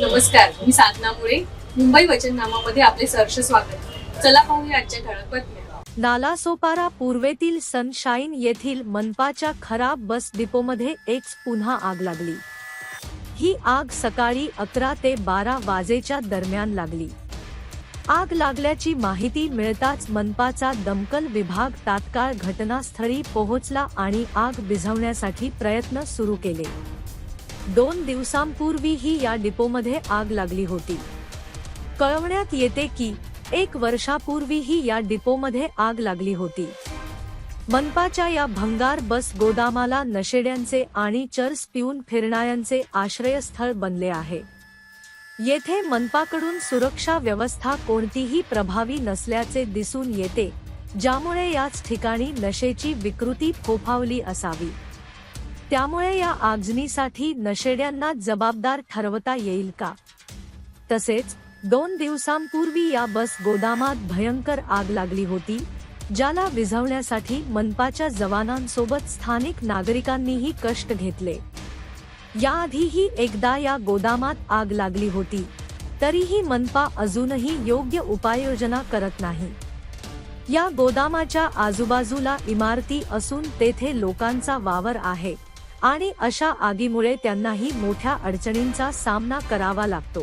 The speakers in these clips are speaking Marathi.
नमस्कार मी साधना मुळे. मुंबई वचननामामध्ये आपले सहर्ष स्वागत. चला पाहूया आजच्या ठळक बातम्या. नालासोपारा पूर्वेतील सनशाईन येथील मनपाच्या खराब बस डिपोमध्ये एक पुन्हा आग लागली. ही आग सकाळी अकरा ते बारा वाजेच्या दरम्यान लागली. आग लागल्याची माहिती मिळताच मनपाचा दमकल विभाग तात्काळ घटनास्थळी पोहोचला आणि आग विझवण्यासाठी प्रयत्न सुरू केले. दोन दिवसांपूर्वीही या डिपोमध्ये आग लागली होती. कळवण्यात येते की एक वर्षापूर्वीही या डिपोमध्ये आग लागली होती. मनपाच्या या भंगार बस गोदामाला नशेड्यांचे आणि चर्स पिऊन फिरणाऱ्यांचे आश्रयस्थळ बनले आहे. येथे मनपाकडून सुरक्षा व्यवस्था कोणतीही प्रभावी नसल्याचे दिसून येते ज्यामुळे याच ठिकाणी नशेची विकृती फोफावली असावी. त्यामुळे या आगजनीसाठी नशेड्यांना जबाबदार ठरवता येईल का? तसेच दोन दिवसांपूर्वी या बस गोदामात भयंकर आग लागली होती ज्याला विझवण्यासाठी मनपाच्या जवानांसोबत स्थानिक नागरिकांनीही कष्ट घेतले. याआधीही एकदा या गोदामात आग लागली होती तरीही मनपा अजूनही योग्य उपाययोजना करत नाही. या गोदामाच्या आजूबाजूला इमारती असून तेथे लोकांचा वावर आहे. आणि अशा आगीमुळे त्यांनाही मोठ्या अडचणींचा सामना करावा लागतो.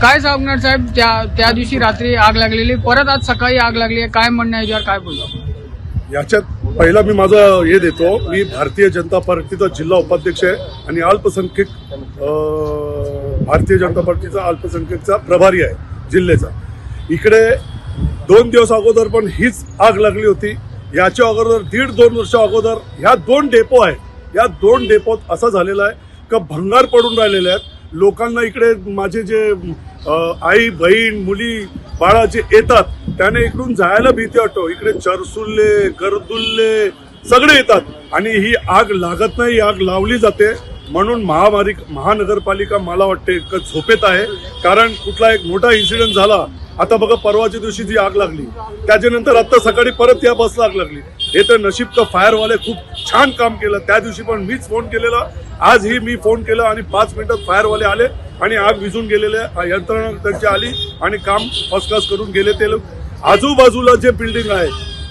काय सांगणार साहेब त्या त्या दिवशी रात्री आग लागलेली परत आज सकाळी आग लागली आहे काय म्हणणं आहे याच्यावर काय बोलतो याच्यात पहिला मी माझं हे देतो मी भारतीय जनता पार्टीचा जिल्हा उपाध्यक्ष आहे आणि अल्पसंख्यक भारतीय जनता पार्टीचा अल्पसंख्यकचा प्रभारी आहे जिल्ह्याचा. इकडे दोन दिवस अगोदर पण हीच आग लागली होती. याच्या अगोदर दीड दोन वर्ष अगोदर ह्या दोन डेपो आहेत या दोन डेपोत असं झालेलं आहे का भंगार पडून राहिलेले आहेत. लोकांना इकडे माझे जे आई बहीण मुली बाळा जे येतात त्याने इकडून जायला भीती वाटतो. इकडे चरसुल्ले गर्दुल्ले सगळे येतात. आणि ही आग लागत नाही आग लावली जाते. म्हणून महामारी महानगरपालिका मला वाटते झोपेत आहे. कारण कुठला एक मोठा इन्सिडेंट झाला आता बघा परवाच्या दिवशी जी आग लागली त्याच्यानंतर आता सकाळी परत या बसला आग लागली. हे तर नशीब तर फायरवाले खूप छान काम केलं. त्या दिवशी पण मीच फोन केलेला. आजही मी फोन केला आणि पाच मिनिटात फायरवाले आले आणि आग विझून गेलेले यंत्रणा त्यांची आली आणि काम फर्स्ट क्लास करून गेले ते लोक. आजूबाजूला जे बिल्डिंग आहे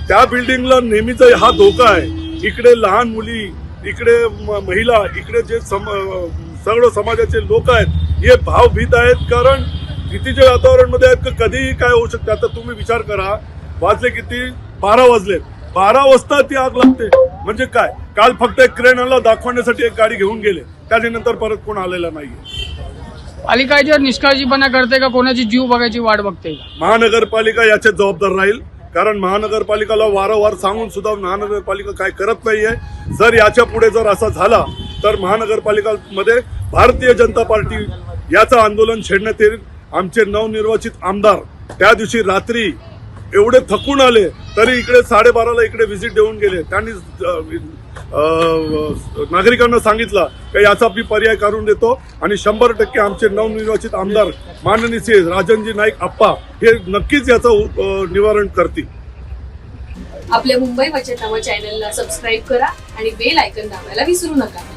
त्या बिल्डिंगला नेहमीचा हा धोका आहे. इकडे लहान मुली इकडे म- महिला इकडे जे सम सगळं समाजाचे लोक आहेत हे भावभीत आहेत कारण भीतीच्या वातावरणमध्ये आहेत का कधीही काय होऊ शकते आता तुम्ही विचार करा. वाजले किती? बारा वाजले. बारा वाजता ती आग लागते. म्हणजे काय? काल फक्त एक क्रेनला दाखवण्यासाठी एक गाडी घेऊन गेले. त्याच्यानंतर परत कोण आलेला नाहीये. पालिका निष्काळजीपणा करते का? कोणाची जीव बघायची वाट बघते का? महानगरपालिका याच्यात जबाबदार राहील. कारण महानगरपालिकाला वारंवार सांगून सुद्धा महानगरपालिका काय करत नाहीये. जर याच्यापुढे जर असा झाला तर महानगरपालिकामध्ये भारतीय जनता पार्टी याचं आंदोलन छेडण्यात येईल. आमचे नवनिर्वाचित आमदार त्या दिवशी रात्री एवढे थकून आले तरी इकडे साडेबाराला इकडे व्हिजिट देऊन गेले. त्यांनी नागरिकांना सांगितलं की याचा मी पर्याय काढून देतो आणि शंभर टक्के आमचे नवनिर्वाचित आमदार माननीय श्री राजनजी नाईक आप्पा हे नक्कीच याचं निवारण करतील. आपल्या मुंबई वचननामा चॅनलला सबस्क्राईब करा आणि बेल आयकन दाबायला विसरू नका.